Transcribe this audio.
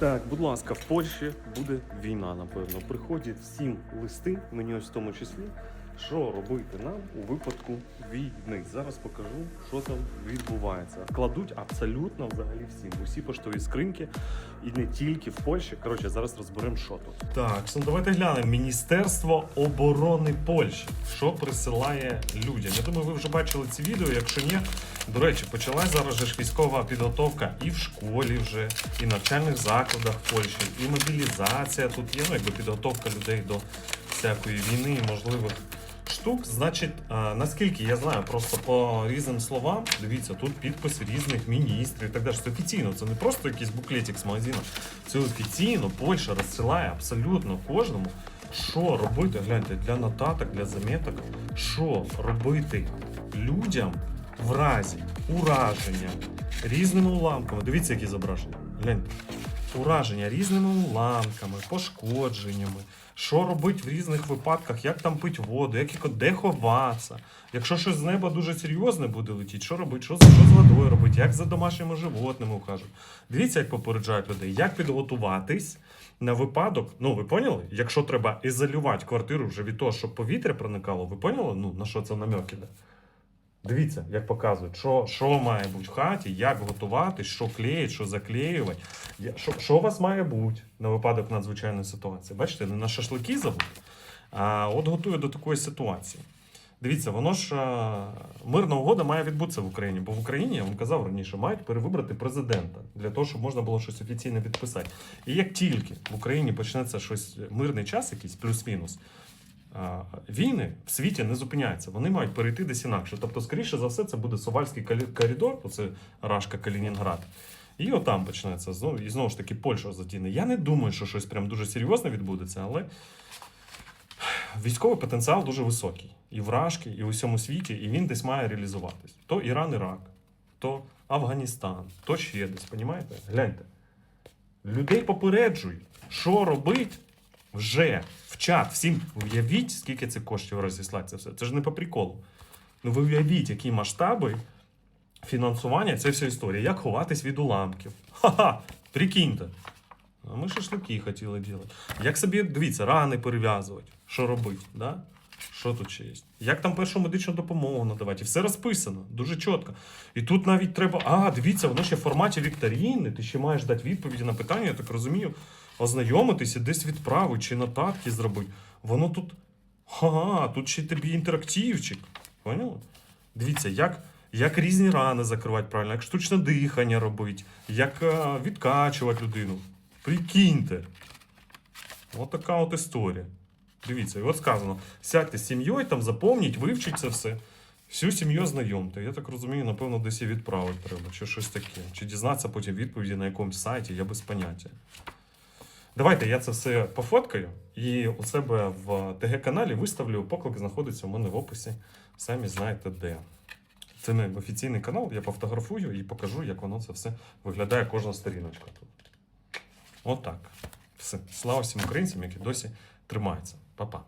Так, будь ласка, в Польщі буде війна, напевно. Приходять всім листи, мені ось в тому числі, що робити нам у випадку війни. Зараз покажу, що там відбувається. Кладуть абсолютно взагалі всім. Усі поштові скриньки, і не тільки в Польщі. Коротше, зараз розберемо, що тут. Так, ну давайте глянемо. Міністерство оборони Польщі. Що присилає людям? Я думаю, ви вже бачили ці відео. Якщо ні, до речі, почалась зараз ж військова підготовка і в школі вже, і навчальних закладах Польщі, і мобілізація тут є, ну якби підготовка людей до всякої війни і можливих штук. Значить, наскільки я знаю, просто по різним словам, дивіться, тут підписи різних міністрів і так далі. Це офіційно, це не просто якийсь буклетик з магазину. Це офіційно Польща розсилає абсолютно кожному. Що робити, гляньте, для нотаток, для заметок, що робити людям в разі ураження різними уламками. Дивіться, які зображення. Гляньте. Ураження різними уламками, пошкодженнями. Що робити в різних випадках, як там пить воду, як де ховатися. Якщо щось з неба дуже серйозне буде летіти, що робити, що, що з водою робити, як за домашніми животними ухажуть. Дивіться, як попереджають людей, як підготуватись на випадок. Ну, ви поняли? Якщо треба ізолювати квартиру вже від того, щоб повітря проникало, ви поняли? Ну, на що це намек іде? Дивіться, як показують, що, що має бути в хаті, як готувати, що клеїть, що заклеювати. Що, що у вас має бути на випадок надзвичайної ситуації? Бачите, не на шашлики забудь, а от готує до такої ситуації. Дивіться, воно ж мирна угода має відбутися в Україні, бо в Україні, я вам казав раніше, мають перевибрати президента для того, щоб можна було щось офіційне підписати. І як тільки в Україні почнеться щось мирний час, якийсь плюс-мінус, війни в світі не зупиняються. Вони мають перейти десь інакше. Тобто, скоріше за все, це буде Сувальський коридор, оце Рашка Калінінград. І отам почнеться знову, і знову ж таки Польща затіне. Я не думаю, що щось прям дуже серйозне відбудеться, але військовий потенціал дуже високий. І в Рашки, і в усьому світі, і він десь має реалізуватись. То Іран, Ірак, то Афганістан, то ще десь, понімаєте? Гляньте. Людей попереджують, що робить вже в чат. Всім уявіть, скільки це коштів розіслати це все. Це ж не по приколу. Ну ви уявіть, які масштаби фінансування цієї всієї історії. Як ховатись від уламків. Ха-ха! Прикиньте. А ми шашлики хотіли робити. Як собі, дивіться, рани перев'язувати, що робити, да? Що тут ще є? Як там першу медичну допомогу надавати? І все розписано, дуже чітко. І тут навіть треба. А, дивіться, воно ще в форматі вікторіни. Ти ще маєш дати відповіді на питання, я так розумію, ознайомитися, десь відправити чи нотатки зробити. Воно тут. Ага, тут ще тобі інтерактивчик. Поняли? Дивіться, як, як різні рани закривати правильно, як штучне дихання робити, як е, відкачувати людину. Прикиньте. От така от історія. Дивіться, і от сказано: сядьте з сім'єю, там заповніть, вивчіть це все. Всю сім'ю знайомте. Я так розумію, напевно, десь і відправити треба, чи щось таке. Чи дізнатися потім відповіді на якомусь сайті, я без поняття. Давайте я це все пофоткаю і у себе в ТГ-каналі виставлю. Поклик знаходиться у мене в описі. Самі знаєте де. Це не офіційний канал, я пофотографую і покажу, як воно це все виглядає кожна сторіночка тут. Отак. Все. Слава всім українцям, які досі тримаються. Па-па.